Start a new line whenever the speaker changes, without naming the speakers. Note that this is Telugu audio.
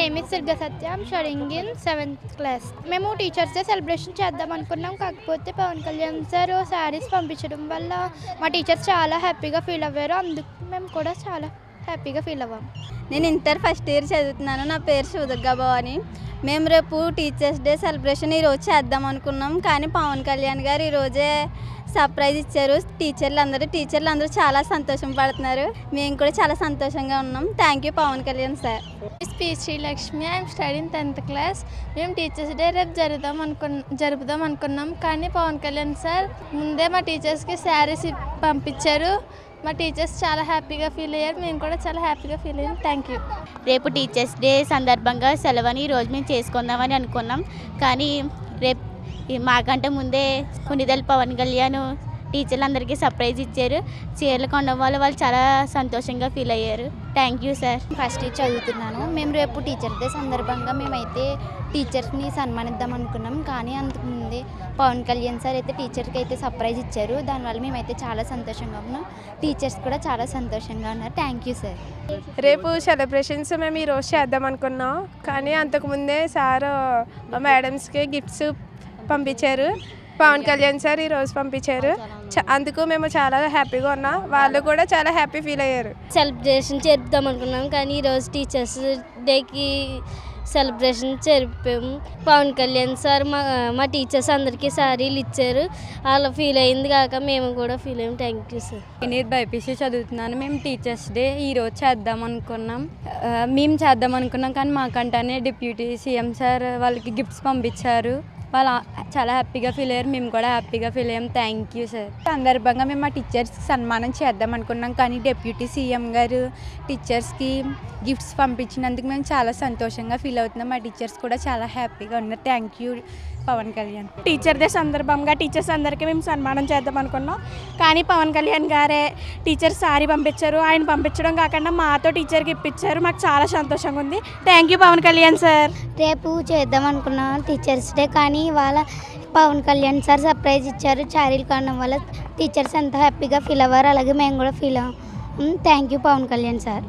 Name is సిర్గ Satyam studying in seventh class మేము టీచర్స్ డే సెలబ్రేషన్ చేద్దాం అనుకున్నాం. కాకపోతే పవన్ కళ్యాణ్ సార్ శారీస్ పంపించడం వల్ల మా టీచర్స్ చాలా హ్యాపీగా ఫీల్ అవ్వారు. అందుకు మేము కూడా చాలా హ్యాపీగా ఫీల్ అవ్వాము
నేను ఇంటర్ ఫస్ట్ ఇయర్ చదువుతున్నాను. నా పేరు సుదుర్గా భవాని. మేము రేపు టీచర్స్ డే సెలబ్రేషన్ ఈరోజు చేద్దాం అనుకున్నాం. కానీ పవన్ కళ్యాణ్ గారు ఈరోజే సర్ప్రైజ్ ఇచ్చారు. టీచర్లు అందరూ టీచర్లు అందరూ చాలా సంతోషం పడుతున్నారు. మేము కూడా చాలా సంతోషంగా ఉన్నాం. Thank you Pawan Kalyan sir
P Srilakshmi I'm studying tenth class మేము టీచర్స్ డే రేపు జరుపుదాం అనుకున్న జరుపుదాం అనుకున్నాం. కానీ పవన్ కళ్యాణ్ సార్ ముందే మా టీచర్స్కి శారీస్ పంపించారు. మా టీచర్స్ చాలా హ్యాపీగా ఫీల్ అయ్యారు. మేము కూడా చాలా హ్యాపీగా ఫీల్ అయ్యాం. థ్యాంక్ యూ
రేపు టీచర్స్ డే సందర్భంగా సెలవని ఈరోజు మేము చేసుకుందామని అనుకున్నాం. కానీ రేపు మాకంటే ముందే కొనిదల్ పవన్ కళ్యాణ్ టీచర్లందరికీ సర్ప్రైజ్ ఇచ్చారు. చీరలు కొనడం వల్ల వాళ్ళు చాలా సంతోషంగా ఫీల్ అయ్యారు. Thank you sir
first year చదువుతున్నాను. మేము రేపు టీచర్ డే సందర్భంగా మేమైతే టీచర్స్ని సన్మానిద్దాం అనుకున్నాం. కానీ అంతకుముందే పవన్ కళ్యాణ్ సార్ అయితే టీచర్కి అయితే సర్ప్రైజ్ ఇచ్చారు. దానివల్ల మేమైతే చాలా సంతోషంగా ఉన్నాం. టీచర్స్ కూడా చాలా సంతోషంగా ఉన్నారు. థ్యాంక్ యూ సార్
రేపు సెలబ్రేషన్స్ మేము ఈరోజు చేద్దాం అనుకున్నాం. కానీ అంతకుముందే సార్ మా మేడమ్స్కి గిఫ్ట్స్ పంపించారు. పవన్ కళ్యాణ్ సార్ ఈరోజు పంపించారు. చ- అందుకు మేము చాలా హ్యాపీగా ఉన్నాం. వాళ్ళు కూడా చాలా హ్యాపీ ఫీల్ అయ్యారు.
సెలబ్రేషన్ జరుపుదాం అనుకున్నాం కానీ ఈరోజు టీచర్స్ డేకి సెలబ్రేషన్ జరిపాము. పవన్ కళ్యాణ్ సార్ మా మా టీచర్స్ అందరికీ శారీలు ఇచ్చారు. అలా ఫీల్ అయింది కాక మేము కూడా ఫీల్ అయ్యాము థ్యాంక్ యూ సార్.
నేను బైపీసీ చదువుతున్నాను. మేము టీచర్స్ డే ఈరోజు చేద్దాం అనుకున్నాం. మేము చేద్దాం అనుకున్నాం కానీ మాకంటానే డిప్యూటీ సీఎం సార్ వాళ్ళకి గిఫ్ట్స్ పంపించారు. వాళ్ళు చాలా హ్యాపీగా ఫీల్ అయ్యారు. మేము కూడా హ్యాపీగా ఫీల్ అయ్యాం. Thank you sir.
సందర్భంగా మేము మా టీచర్స్కి సన్మానం చేద్దాం అనుకున్నాం. కానీ డిప్యూటీ సీఎం గారు టీచర్స్కి గిఫ్ట్స్ పంపించినందుకు మేము చాలా సంతోషంగా ఫీల్ అవుతున్నాం. మా టీచర్స్ కూడా చాలా హ్యాపీగా ఉన్నారు. Thank you. Pavan Kalyan.
Teacher day సందర్భంగా టీచర్స్ అందరికీ మేము సన్మానం చేద్దాం అనుకున్నాం. కానీ పవన్ కళ్యాణ్ గారే టీచర్ సారీ పంపించారు. ఆయన పంపించడం కాకుండా మాతో టీచర్కి ఇప్పించారు. మాకు చాలా సంతోషంగా ఉంది. Thank you Pavan Kalyan sir
రేపు చేద్దాం అనుకున్నాం టీచర్స్ డే కానీ ఇవాళ పవన్ కళ్యాణ్ సార్ సర్ప్రైజ్ ఇచ్చారు. చారీలు కావడం వల్ల టీచర్స్ ఎంత హ్యాపీగా ఫీల్ అవ్వారు అలాగే మేము కూడా ఫీల్ అవ్వం. Hmm, thank you Pavan Kalyan sir